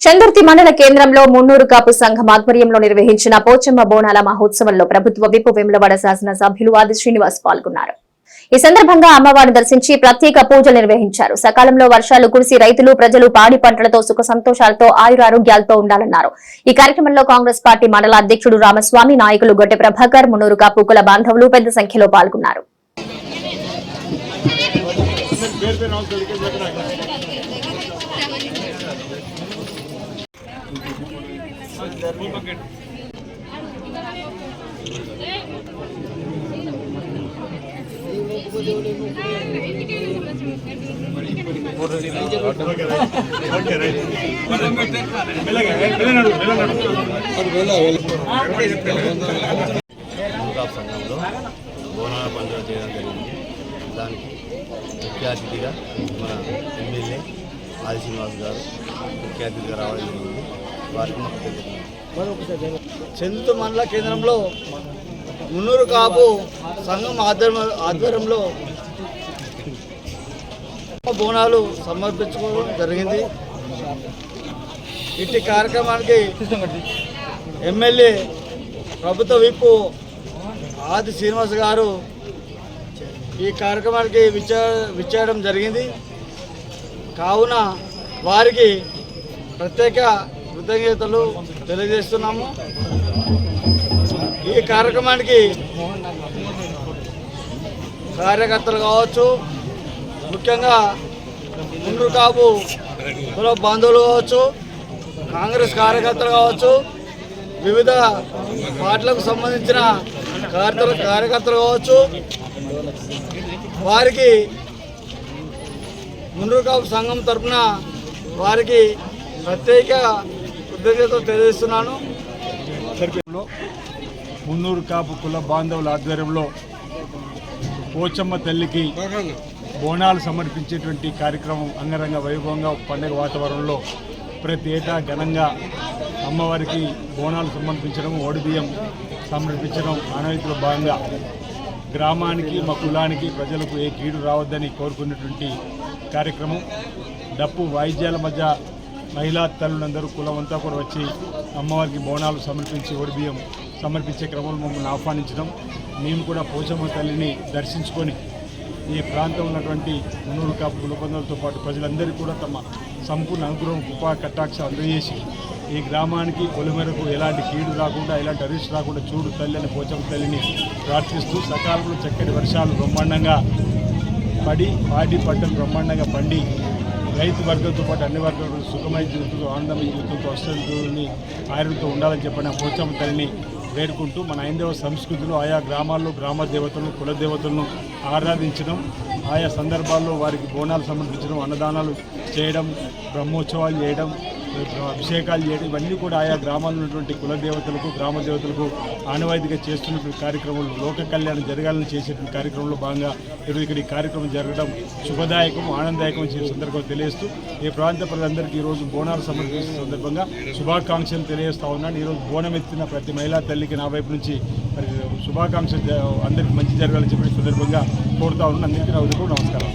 చందుర్తి మండల కేంద్రంలో మున్నూరు కాపు సంఘం ఆధ్వర్యంలో నిర్వహించిన పోచమ్మ బోనాల మహోత్సవంలో ప్రభుత్వ విప్పు వెములవాడ శాసన సభ్యులు ఆది శ్రీనివాస్ పాల్గొన్నారు. ఈ సందర్భంగా అమ్మవారిని దర్శించి ప్రత్యేక పూజలు నిర్వహించారు. సకాలంలో వర్షాలు కురిసి రైతులు ప్రజలు పాడి పంటలతో సుఖ సంతోషాలతో ఆయురారోగ్యాలతో ఉండాలన్నారు. ఈ కార్యక్రమంలో కాంగ్రెస్ పార్టీ మండల అధ్యక్షుడు రామస్వామి నాయకులు గొట్టె ప్రభాకర్ మున్నూరు కాపు కుల బాంధవులు పెద్ద సంఖ్యలో పాల్గొన్నారు. మునగాపు సంఘంలో బోనాల పండుగ చేయడం జరిగింది దానికి ముఖ్య అతిథిగా మన ఎమ్మెల్యే ఆది శ్రీనివాస్ గారు ముఖ్య అతిథిగా రావడం జరిగింది వారికి మాకు తెలియదు చెందుతు మండల కేంద్రంలో మున్నూరు కాపు సంఘం ఆధ్వర్యం ఆధ్వర్యంలో బోనాలు సమర్పించుకోవడం జరిగింది. ఇట్టి కార్యక్రమానికి ఎమ్మెల్యే ప్రభుత్వ విప్పు ఆది శ్రీనివాస్ గారు ఈ కార్యక్రమానికి విచ్చే విచ్చేయడం జరిగింది. కావున వారికి ప్రత్యేక కృతజ్ఞతలు తెలియజేస్తున్నాము. ఈ కార్యక్రమానికి కార్యకర్తలు కావచ్చు ముఖ్యంగా ముందు కాపు కుల బంధువులు కావచ్చు కాంగ్రెస్ కార్యకర్తలు కావచ్చు వివిధ పార్టీలకు సంబంధించిన కార్యకర్తలు కార్యకర్తలు కావచ్చు వారికి మున్నూరు కాపు సంఘం తరఫున వారికి ప్రత్యేక కృతజ్ఞతలు తెలియజేస్తున్నాను. మున్నూరు కాపు కుల బాంధవుల ఆధ్వర్యంలో పోచమ్మ తల్లికి బోనాలు సమర్పించేటువంటి కార్యక్రమం అంగరంగ వైభవంగా పండుగ వాతావరణంలో ప్రతి ఏటా ఘనంగా అమ్మవారికి బోనాలు సమర్పించడం ఓడిబియ్యం సమర్పించడం ఆనవాయితీలో భాగంగా గ్రామానికి మా కులానికి ప్రజలకు ఏ కీడు రావద్దని కోరుకున్నటువంటి కార్యక్రమం. డప్పు వాయిద్యాల మధ్య మహిళా తల్లులందరూ కులమంతా కూడా వచ్చి అమ్మవారికి బోనాలు సమర్పించి ఒడిబియ్యం సమర్పించే క్రమంలో మమ్మల్ని ఆహ్వానించడం. మేము కూడా పోచమ్మ తల్లిని దర్శించుకొని ఈ ప్రాంతం ఉన్నటువంటి మున్నూరు కాపు కులబంధులతో పాటు ప్రజలందరికీ కూడా తమ సంపూర్ణ అనుగ్రహం కృపా కటాక్ష అందజేసి ఈ గ్రామానికి పొలిమేరకు ఎలాంటి కీడు రాకుండా ఎలాంటి అరిష్ రాకుండా చూడు తల్లి అని పోచమ్మ తల్లిని ప్రార్థిస్తూ సకాలంలో చక్కటి వర్షాలు బ్రహ్మాండంగా పడి పాడి పంటలు బ్రహ్మాండంగా పండి రైతు వర్గంతో పాటు అన్ని వర్గాలు సుఖమైన జీవితంతో ఆనందమైన జీవితంతో అష్టని ఆయుర్తో ఉండాలని చెప్పిన పోచమ్మ తల్లిని వేడుకుంటూ మన హైందవ సంస్కృతిలో ఆయా గ్రామాల్లో గ్రామ దేవతలను కుల దేవతలను ఆరాధించడం ఆయా సందర్భాల్లో వారికి బోనాలు సమర్పించడం అన్నదానాలు చేయడం బ్రహ్మోత్సవాలు చేయడం అభిషేకాలు చేయడం ఇవన్నీ కూడా ఆయా గ్రామాల్లో ఉన్నటువంటి కుల దేవతలకు గ్రామ దేవతలకు ఆనవాయితీగా చేస్తున్నటువంటి కార్యక్రమంలో లోక కళ్యాణం జరగాలని చేసేటువంటి కార్యక్రమంలో భాగంగా ఈరోజు ఇక్కడ ఈ కార్యక్రమం జరగడం శుభదాయకం ఆనందదాయకం చేసే సందర్భంగా తెలియజేస్తూ ఈ ప్రాంత ప్రజలందరికీ ఈరోజు బోనాలు సమర్పించిన సందర్భంగా శుభాకాంక్షలు తెలియజేస్తా ఉన్నాను. ఈరోజు బోనం ఎత్తిన ప్రతి మహిళా తల్లికి నా వైపు నుంచి మరి శుభాకాంక్షలు అందరికీ మంచి జరగాలని చెప్పిన సందర్భంగా కోరుతా ఉన్నాను. అందరికీ నా ఉదయం నమస్కారం